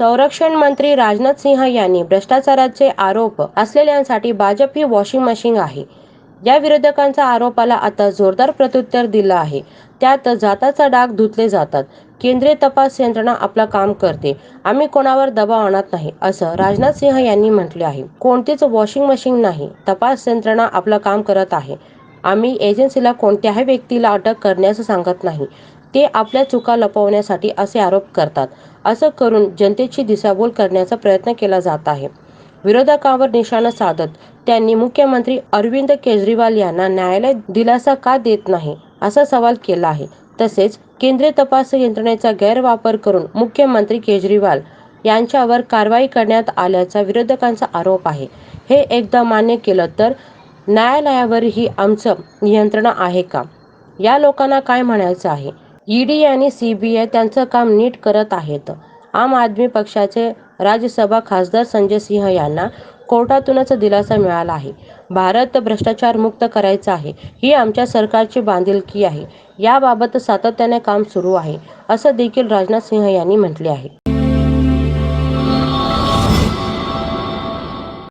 संरक्षण मंत्री राजनाथ सिंह यांनी भ्रष्टाचाराचे आरोप असलेल्यांसाठी भाजप ही वॉशिंग मशीन आहे. या विरोधकांच्या आरोपाला आता जोरदार प्रत्युत्तर दिलं आहे. त्यात जाताचा डाग धुतले जातात. केंद्रीय तपास यंत्रणा आपलं काम करते. आम्ही कोणावर दबाव आणत नाही असं राजनाथ सिंह यांनी म्हटले आहे. कोणतीच वॉशिंग मशीन नाही. तपास यंत्रणा आपलं काम करत आहे. आम्ही एजन्सीला कोणत्याही व्यक्तीला अटक करण्यास सांगत नाही. ते आपल्या चुका लपवण्यासाठी असे आरोप करतात. असं करून जनतेची दिशाभूल करण्याचा प्रयत्न केला जात आहे. विरोधकांवर निशाणा साधत त्यांनी मुख्यमंत्री अरविंद केजरीवाल यांना न्यायालय दिलासा का देत नाही असा सवाल केला आहे. तसेच केंद्रीय तपास यंत्रणेचा गैरवापर करून मुख्यमंत्री केजरीवाल यांच्यावर कारवाई करण्यात आल्याचा विरोधकांचा आरोप आहे. हे एकदा मान्य केलं तर न्यायालयावरही आमचं नियंत्रण आहे का? या लोकांना काय म्हणायचं आहे? ईडी आणि सीबीआय त्यांचं काम नीट करत आहेत. आम आदमी पक्षाचे राज्यसभा खासदार संजय सिंह यांना कोर्टातूनच दिलासा मिळाला आहे. भारत भ्रष्टाचार मुक्त करायचा आहे. ही आमच्या सरकारची बांधिलकी आहे. याबाबत सातत्याने काम सुरू आहे असं देखील राजनाथ सिंह यांनी म्हटले आहे.